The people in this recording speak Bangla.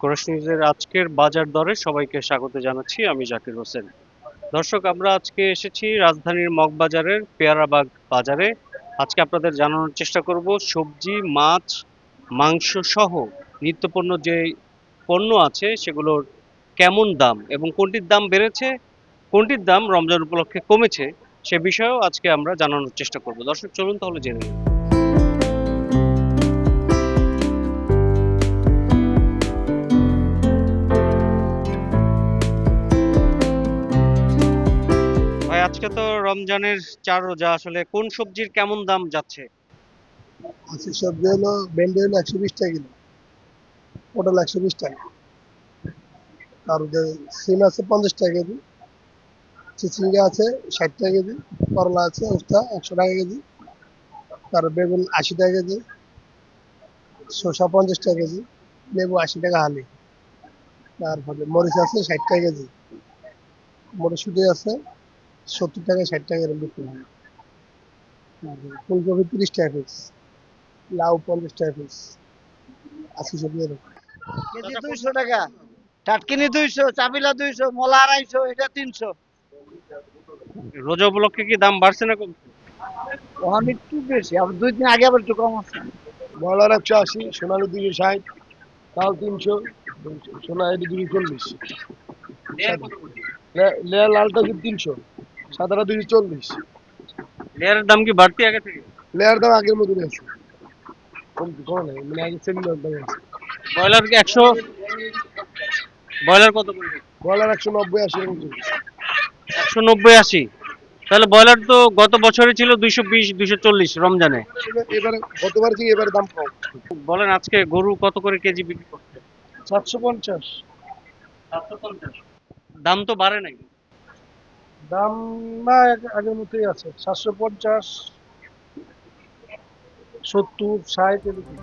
কোরাস নিউজের আজকের বাজার দরে সবাইকে স্বাগত জানাচ্ছি, আমি জাকির হোসেন। দর্শক, আমরা আজকে এসেছি রাজধানীর মগবাজারের পেয়ারাবাগ বাজারে। আজকে আপনাদের জানানোর চেষ্টা করব, সবজি, মাছ, মাংস সহ নিত্যপণ্য যে পণ্য আছে, সেগুলোর কেমন দাম এবং কোনটির দাম বেড়েছে, কোনটির দাম রমজান উপলক্ষে কমেছে, সে বিষয়েও আজকে আমরা জানানোর চেষ্টা করব। দর্শক, চলুন তাহলে জেনে নিই। ভাই, আজকে তো রমজানের চার রোজা, আসলে কোন সবজির কেমন দাম যাচ্ছে? আজকে সবজি হলো, ভেন্ডি হলো একশো বিশ টাকা কিলো, পটল একশো বিশ টাকা। আর সিম আছে পঞ্চাশ টাকা কেজি, চিচিঙ্গা আছে ষাট টাকা কেজি, করলা আছে উস্তা একশো টাকা কেজি তার বেগুন আশি টাকা কেজি, শসা পঞ্চাশ টাকা কেজি, লেবু আশি টাকা হালি। তারপরে মরিচ আছে ষাট টাকা কেজি, মটরশুঁটি আছে সত্তর টাকা ষাট টাকা এরকম বিক্রি হয়। ফুলকপি তিরিশ টাকা পিস লাউ পঞ্চাশ টাকা পিস আশি সবজি এরকম। কেজি দুইশো টাকা টাটকিনি দুইশো চাপিলা দুইশো মলা আড়াইশো এটা তিনশো। রোজা উপলক্ষে কি দাম বাড়ছে না কমছে? ওখান একটু বেশি আবার দুই দিন আগে আবার একটু কম আছে। বলার একশো আশি সোনালি দুইশো ষাট তাও তিনশো সোনা এটি দুশো চল্লিশ লে- লেয়ার লালটা তিনশো? সাদাটা দুশো চল্লিশ। লেয়ারের দাম কি বাড়তি আগে থেকে? লেয়ার দাম আগের মতনই আছে। মানে আগে সেমিনার দাম আছে। ব্রয়লার কি একশো? ব্রয়লার কত করে বলার একশো নব্বই আশি একশো নব্বই আশি। তাহলে ব্রয়লার তো গত বছরে ছিল দুইশো বিশ দুইশো চল্লিশ রমজানে। এবারে গতবার থেকে এবারে দাম কম। বলেন আজকে গরু কত করে কেজি বিক্রি করছে? সাতশো পঞ্চাশ। দাম তো বাড়ে নাই দাম না আগের মতোই আছে। সাতশো পঞ্চাশ সত্তর ষাট এরকম।